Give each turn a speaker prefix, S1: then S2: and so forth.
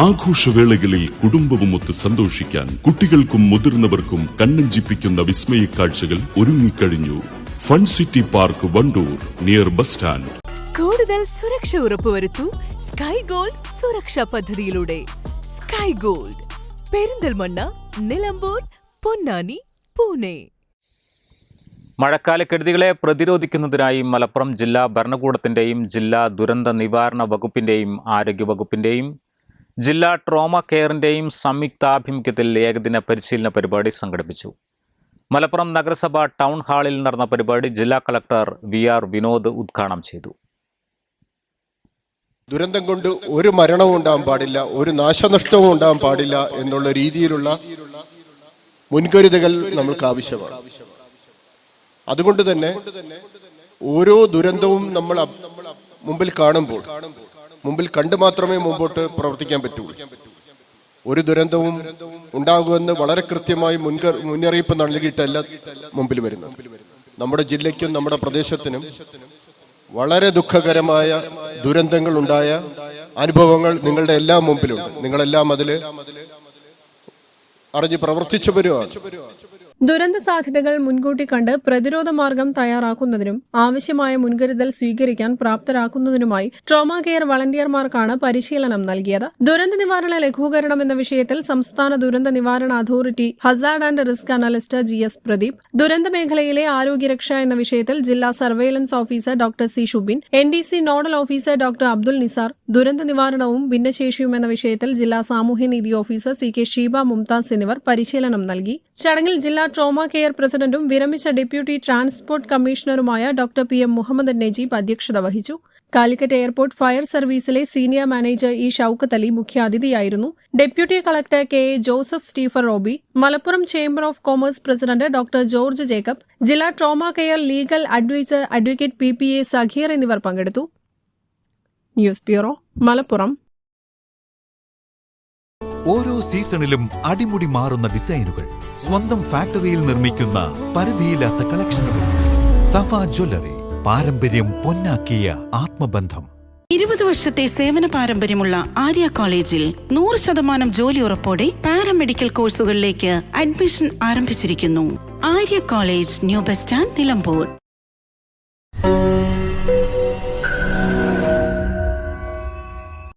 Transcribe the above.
S1: ആഘോഷവേളകളിൽ കുടുംബവുമൊത്ത് സന്തോഷിക്കാൻ കുട്ടികൾക്കും മുതിർന്നവർക്കും കണ്ണഞ്ചിപ്പിക്കുന്ന വിസ്മയ കാഴ്ചകൾ ഒരുങ്ങിക്കഴിഞ്ഞു. Fun city park Wandoor near bus stand.
S2: കൂടുതൽ സുരക്ഷ ഉറപ്പുവരുത്തൂ സ്കൈ ഗോൾഡ് സുരക്ഷാ പദ്ധതിയിലൂടെ. Sky gold Perinthalmanna Nilambur Ponnani Pune.
S3: മഴക്കാലക്കെടുതികളെ പ്രതിരോധിക്കുന്നതിനായി മലപ്പുറം ജില്ലാ ഭരണകൂടത്തിന്റെയും ജില്ലാ ദുരന്ത നിവാരണ വകുപ്പിന്റെയും ആരോഗ്യ വകുപ്പിന്റെയും ജില്ലാ ട്രോമ കെയറിന്റെയും സംയുക്താഭിമുഖ്യത്തിൽ ഏകദിന പരിശീലന പരിപാടി സംഘടിപ്പിച്ചു. മലപ്പുറം നഗരസഭ ടൗൺ ഹാളിൽ നടന്ന പരിപാടി ജില്ലാ കളക്ടർ വി ആർ വിനോദ് ഉദ്ഘാടനം ചെയ്തു.
S4: ദുരന്തം കൊണ്ട് ഒരു മരണവും ഉണ്ടാകാൻ പാടില്ല ഒരു നാശനഷ്ടവും ഉണ്ടാകാൻ പാടില്ല എന്നുള്ള രീതിയിലുള്ള മുൻകരുതലുകൾ നമ്മൾക്ക് ആവശ്യമാണ്. അതുകൊണ്ട് തന്നെ ഓരോ ദുരന്തവും നമ്മൾ മുമ്പിൽ കാണുമ്പോൾ മുമ്പിൽ കണ്ടു മാത്രമേ മുമ്പോട്ട് പ്രവർത്തിക്കാൻ പറ്റുള്ളൂ ഒരു ദുരന്തവും ഉണ്ടാകുമെന്ന് വളരെ കൃത്യമായി മുൻകർ മുന്നറിയിപ്പ് നൽകിയിട്ടല്ല മുമ്പിൽ വരുന്നത്. നമ്മുടെ ജില്ലയ്ക്കും നമ്മുടെ പ്രദേശത്തിനും വളരെ ദുഃഖകരമായ ദുരന്തങ്ങൾ ഉണ്ടായ അനുഭവങ്ങൾ നിങ്ങളുടെ എല്ലാം മുമ്പിലുണ്ട്. നിങ്ങളെല്ലാം അതിൽ അറിഞ്ഞ് പ്രവർത്തിച്ചവരുമാണ്.
S5: ദുരന്ത സാധ്യതകൾ മുൻകൂട്ടി കണ്ട് പ്രതിരോധ മാർഗം തയ്യാറാക്കുന്നതിനും ആവശ്യമായ മുൻകരുതൽ സ്വീകരിക്കാൻ പ്രാപ്തരാക്കുന്നതിനുമായി ട്രോമ കെയർ വളണ്ടിയർമാർക്കാണ് പരിശീലനം നൽകിയത്. ദുരന്ത നിവാരണ ലഘൂകരണം എന്ന വിഷയത്തിൽ സംസ്ഥാന ദുരന്ത നിവാരണ authority hazard and risk analyst G S Pradeep ദുരന്ത മേഖലയിലെ ആരോഗ്യരക്ഷ എന്ന വിഷയത്തിൽ ജില്ലാ surveillance officer doctor C Shubin N D C nodal officer doctor Abdul Nisar ദുരന്ത നിവാരണവും ഭിന്നശേഷിയും എന്ന വിഷയത്തിൽ ജില്ലാ സാമൂഹ്യനീതി officer C K Sheeba Mumtaz എന്നിവർ പരിശീലനം നൽകി. ചടങ്ങിൽ ജില്ലാ ട്രോമ കെയർ പ്രസിഡന്റും വിരമിച്ച deputy transport കമ്മീഷണറുമായ doctor P M Muhammad Najeeb അധ്യക്ഷത വഹിച്ചു. Calicut airport fire സർവീസിലെ senior manager E Shoukath Ali മുഖ്യാതിഥിയായിരുന്നു. Deputy collector K A Joseph Stephen Robi Malappuram chamber of commerce president doctor George Jacob ജില്ലാ trauma care legal adviser advocate P P A Sakheer എന്നിവർ പങ്കെടുത്തു. News bureau Malappuram.
S6: ഓരോ സീസണിലും അടിമുടി മാറുന്ന ഡിസൈനുകൾ സ്വന്തം ഫാക്ടറിയിൽ നിർമ്മിക്കുന്ന പരിധിയില്ലാത്ത കളക്ഷനുകൾ. സഫ ജ്വല്ലറി പാരമ്പര്യം പൊന്നാക്കിയ ആത്മബന്ധം.
S7: ഇരുപത് വർഷത്തെ സേവന പാരമ്പര്യമുള്ള ആര്യ കോളേജിൽ നൂറ് ശതമാനം ജോലി ഉറപ്പോടെ പാരാമെഡിക്കൽ കോഴ്സുകളിലേക്ക് അഡ്മിഷൻ ആരംഭിച്ചിരിക്കുന്നു. Arya college new bus stand Nilambur.